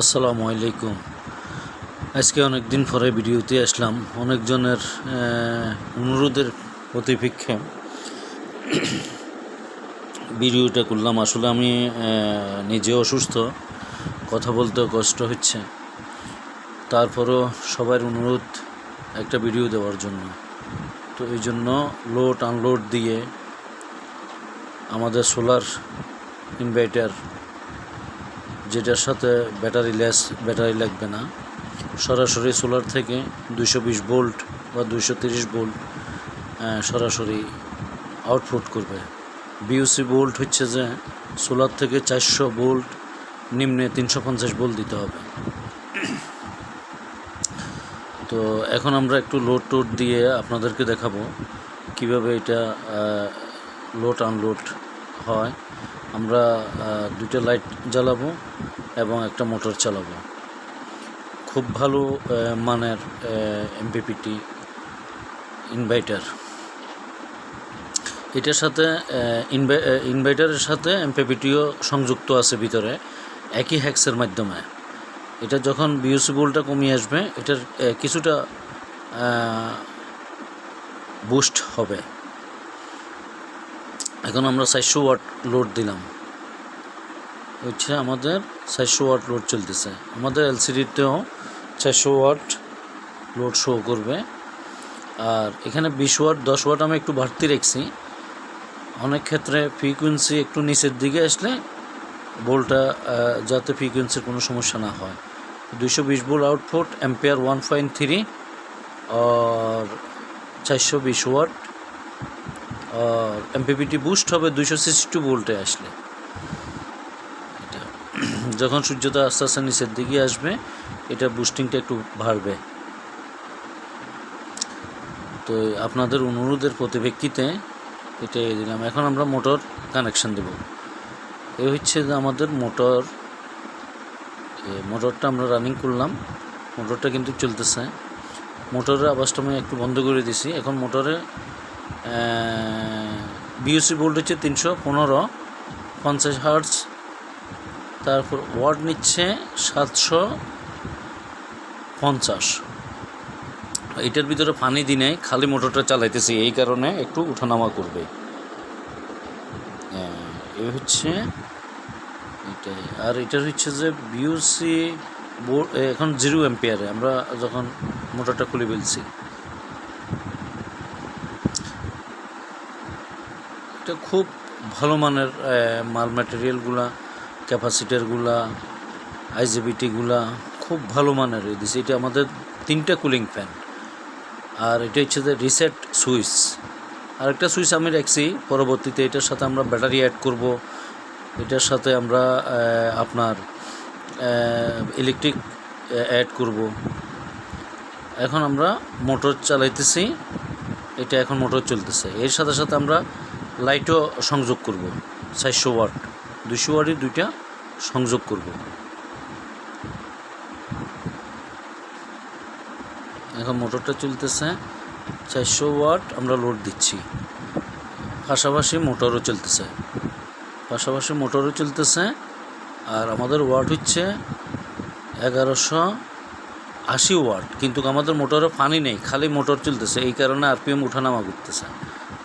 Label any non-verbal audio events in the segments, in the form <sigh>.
আসসালামু আলাইকুম। আজকে অনেক দিন পরে ভিডিওতে আসলাম। অনেকজনের অনুরোধের প্রতিপেক্ষে ভিডিওটা করলাম। আসলে আমি নিজে অসুস্থ। কথা বলতেও কষ্ট হচ্ছে। তারপরও সবার অনুরোধ একটা ভিডিও দেওয়ার জন্য। তো এই জন্য লোড, আনলোড দিয়ে আমাদের সোলার ইনভার্টার যেটার সাথে ব্যাটারি লেস ব্যাটারি লাগবে না। সরাসরি সোলার থেকে দুশো বিশ ভোল্ট বা দুশো তিরিশ ভোল্ট সরাসরি আউটপুট করবে। বিউসি ভোল্ট হচ্ছে যে সোলার থেকে চারশো ভোল্ট নিম্নে তিনশো পঞ্চাশ ভোল্ট দিতে হবে। তো এখন আমরা একটু লোড টোড দিয়ে আপনাদেরকে দেখাবো কীভাবে এটা লোড আনলোড হয়, আমরা দুটো লাইট জ্বালাবো এবং একটা মোটর চালাবো। খুব ভালো মানের এমপিপিটি ইনভার্টার এটার সাথে ইনভার্টারের সাথে এমপিপিটিও সংযুক্ত আছে ভিতরে, একই হ্যাক্সের মাধ্যমে। এটা যখন বিউসি বোল্টটা কমিয়ে আসবে, এটার কিছুটা বুস্ট হবে। এখন আমরা চারশো ওয়াট লোড দিলাম। হচ্ছে আমাদের চারশো ওয়াট লোড চলতেছে। আমাদের এলসিডিতেও চারশো ওয়াট লোড শো করবে। আর এখানে বিশ ওয়াট, দশ ওয়াট আমি একটু বাড়তি রাখছি। অনেক ক্ষেত্রে ফ্রিকুয়েন্সি একটু নিচের দিকে আসলে বোলটা যাতে ফ্রিকুয়েন্সির কোনো সমস্যা না হয়। দুশো বিশ বোল output ampere one point three আর চারশো বিশ ওয়াট এমপিপিটি বুস্ট হবে দুইশো সিক্সটি টু ভোল্টে আসলে। এটা <clears throat> যখন সূর্যটা আস্তে আস্তে নিচের দিকে আসবে, এটা বুস্টিংটা একটু বাড়বে। তো আপনাদের অনুরোধের প্রতিপ্রেক্ষিতে এটা দিলাম। এখন আমরা মোটর কানেকশন দেব। এই হচ্ছে আমাদের মোটর মোটরটা আমরা রানিং করলাম। মোটরটা কিন্তু চলতেছে। মোটরের আওয়াজটা আমি একটু বন্ধ করে দিছি। এখন মোটরে বিউসি ভোল্ট হচ্ছে তিনশো পনেরো, পঞ্চাশ হার্টস তারপর ওয়ার্ড নিচ্ছে সাতশো পঞ্চাশ। এটার ভিতরে পানি দিনে খালি মোটরটা চালাইতেছি, এই কারণে একটু উঠানামা করবে। এই হচ্ছে এটাই। আর এটার হচ্ছে যে বিউসি বোর্ড এখন জিরো এম্পিয়ারে আমরা যখন মোটরটা খুলে ফেলছি। এটা খুব ভালো মানের মাল ম্যাটেরিয়ালগুলা ক্যাপাসিটারগুলা আইজিবিটিগুলা খুব ভালো মানের হয়ে দিছে। এটা আমাদের তিনটা কুলিং ফ্যান আর এটা হচ্ছে যে রিসেট সুইচ। আর একটা সুইচ আমি রাখছি, পরবর্তীতে এটার সাথে আমরা ব্যাটারি অ্যাড করব। এটার সাথে আমরা আপনার ইলেকট্রিক অ্যাড করব। এখন আমরা মোটর চালাইতেছি। এটা এখন মোটর চলতেছে। এর সাথে সাথে আমরা লাইটও সংযোগ করব। চারশো ওয়াট। দুশো ওয়াটের দুইটা সংযোগ করব। এখন মোটরটা চলতেছে। চারশো ওয়াট আমরা লোড দিচ্ছি। পাশাপাশি মোটরও চলতেছে। পাশাপাশি মোটরও চলতেছে। আর আমাদের ওয়াট হচ্ছে এগারোশো আশি ওয়াট। কিন্তু আমাদের মোটরে পানি নেই। খালি মোটর চলতেছে। এই কারণে আরপিএম উঠানামা করতেছে।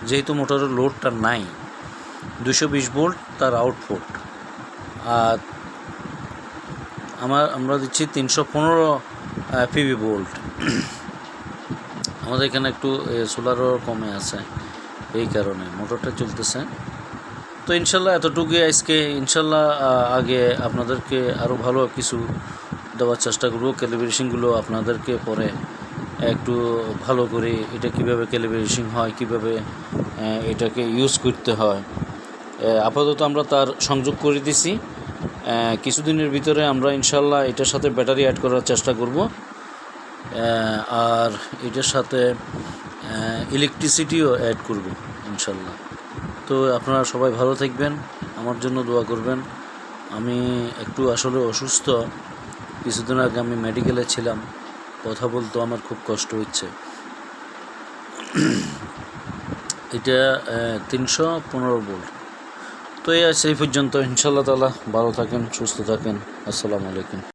যেহেতু মোটরের লোডটা নাই দুশো বিশ ভোল্ট তার আউটপুট। আর আমার, আমরা দিচ্ছি তিনশো পনেরো পিভি ভোল্ট। আমাদের এখানে একটু সোলারও কমে আছে এই কারণে, মোটরটা চলতেছে। তো ইনশাল্লাহ এতটুকুই আজকে, ইনশাল্লাহ আগে আপনাদেরকে আরও ভালো কিছু দেওয়ার চেষ্টা করব। ক্যালিব্রেশনগুলো আপনাদেরকে পরে একটু ভালো করে, এটা কীভাবে ক্যালিব্রেশন হয়, কীভাবে এটাকে ইউজ করতে হয়। আপাতত আমরা তার সংযোগ করে দিছি। কিছুদিনের ভিতরে আমরা ইনশাল্লাহ এটার সাথে ব্যাটারি অ্যাড করার চেষ্টা করব। আর এটার সাথে ইলেকট্রিসিটিও অ্যাড করব ইনশাল্লাহ। তো আপনারা সবাই ভালো থাকবেন, আমার জন্য দোয়া করবেন। আমি একটু আসলে অসুস্থ, কিছুদিন আগে আমি মেডিকেলে ছিলাম। কথা বলতে আমার খুব কষ্ট হচ্ছে। এটা তিনশো পনেরো বোল্ট তো এই আছে এই পর্যন্ত। ইনশাল্লাহ তালা ভালো থাকেন, সুস্থ থাকেন। আসসালামু আলাইকুম।